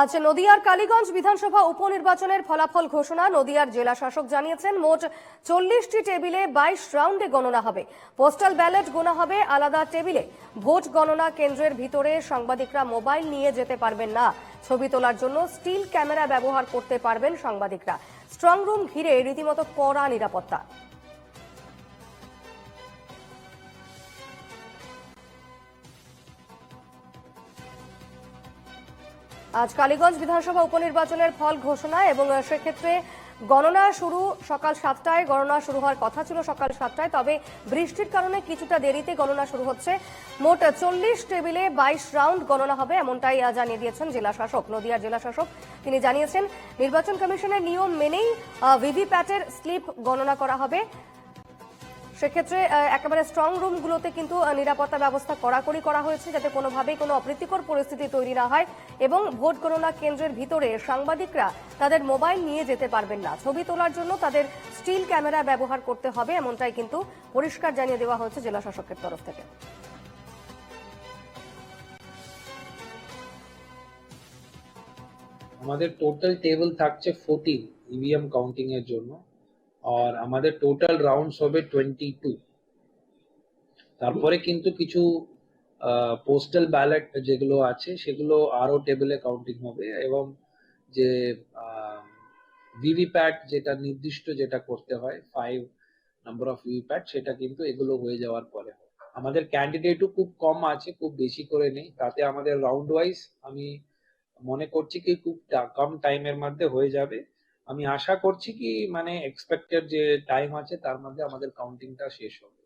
আজ নদিয়ার কালীগঞ্জ বিধানসভা উপনির্বাচনের ফলাফল ঘোষণা। নদিয়ার জেলা শাসক জানিয়েছেন, মোট চল্লিশটি টেবিলে বাইশ রাউন্ডে গণনা হবে। পোস্টাল ব্যালট গোনা হবে আলাদা টেবিলে। ভোট গণনা কেন্দ্রের ভিতরে সাংবাদিকরা মোবাইল নিয়ে যেতে পারবেন না। ছবি তোলার জন্য স্টিল ক্যামেরা ব্যবহার করতে পারবেন সাংবাদিকরা। স্ট্রং রুম ঘিরে রীতিমতো কড়া নিরাপত্তা। আজ কালীগঞ্জ বিধানসভা উপনির্বাচনের ফল ঘোষণা এবং সেক্ষেত্রে গণনা শুরু সকাল সাতটায়, গণনা শুরু হওয়ার কথা ছিল সকাল সাতটায়, তবে বৃষ্টির কারণে কিছুটা দেরিতে গণনা শুরু হচ্ছে। মোট চল্লিশ টেবিলে বাইশ রাউন্ড গণনা হবে এমনটাই জানিয়ে দিয়েছেন জেলা শাসক, নদিয়ার জেলা শাসক। তিনি জানিয়েছেন, নির্বাচন কমিশনের নিয়ম মেনেই ভিভিপ্যাটের স্লিপ গণনা করা হবে। সেক্ষেত্রে একেবারে স্ট্রং রুমগুলোতে কিন্তু নিরাপত্তা ব্যবস্থা কড়াকড়ি করা হয়েছে যাতে কোনোভাবেই কোনো অপ্রীতিকর পরিস্থিতি তৈরি না হয় এবং ভোট গণনা কেন্দ্রের ভিতরে সাংবাদিকরা তাদের মোবাইল নিয়ে যেতে পারবেন না। ছবি তোলার জন্য তাদের স্টিল ক্যামেরা ব্যবহার করতে হবে, এমনটাই কিন্তু পরিষ্কার জানিয়ে দেওয়া হয়েছে জেলা শাসকের তরফ থেকে। আমাদের টোটাল টেবিল থাকছে ফোরটিন ইভিএম কাউন্টিং এর জন্য। আর আমাদের টোটাল রাউন্ডস হবে টোয়েন্টি টু তারপরে কিন্তু কিছু পোস্টাল ব্যালট যেগুলো আছে, সেগুলো আরও টেবিলে কাউন্টিং হবে এবং যে ভিভিপ্যাট যেটা নির্দিষ্ট যেটা করতে হয় ফাইভ নাম্বার অফ ভিভিপ্যাট সেটা কিন্তু এগুলো হয়ে যাওয়ার পরে আমাদের ক্যান্ডিডেটও খুব কম আছে, খুব বেশি করে নেই। তাতে আমাদের রাউন্ড ওয়াইজ আমি মনে করছি কি, খুব কম টাইমের মধ্যে হয়ে যাবে। আমি আশা করছি কি মানে এক্সপেক্টেড যে টাইম আছে, তার মধ্যে আমাদের কাউন্টিংটা শেষ হবে।